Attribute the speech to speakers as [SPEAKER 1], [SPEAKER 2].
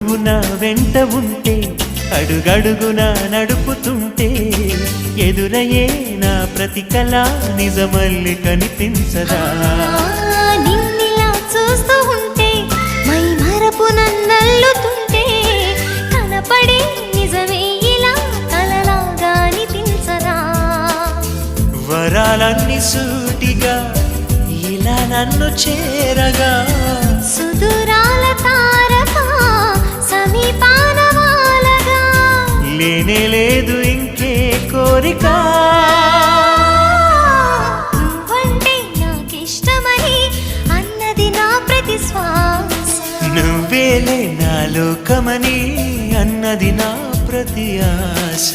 [SPEAKER 1] నువ్వు నా వెంట ఉంటే అడుగడుగున నడుపుతుంటే ఎదురయ్యే నా ప్రతి కళ నిజమల్లి కనిపించదా?
[SPEAKER 2] నిన్నిలా చూస్తూ ఉంటే మై మరపు నన్నల్లుతుంటే కనపడే నిజమే ఇలా కలలాగా అనిపించరా
[SPEAKER 1] వరాలన్నీ సూటిగా ఇలా నన్ను చేరగా లేనే లేదు ఇంకే కోరిక.
[SPEAKER 2] నువ్వంటే నాకిష్టమని అన్నది నా ప్రతి శ్వాస
[SPEAKER 1] నువ్వేలే నా లోకమని అన్నది నా ప్రతి ఆశ.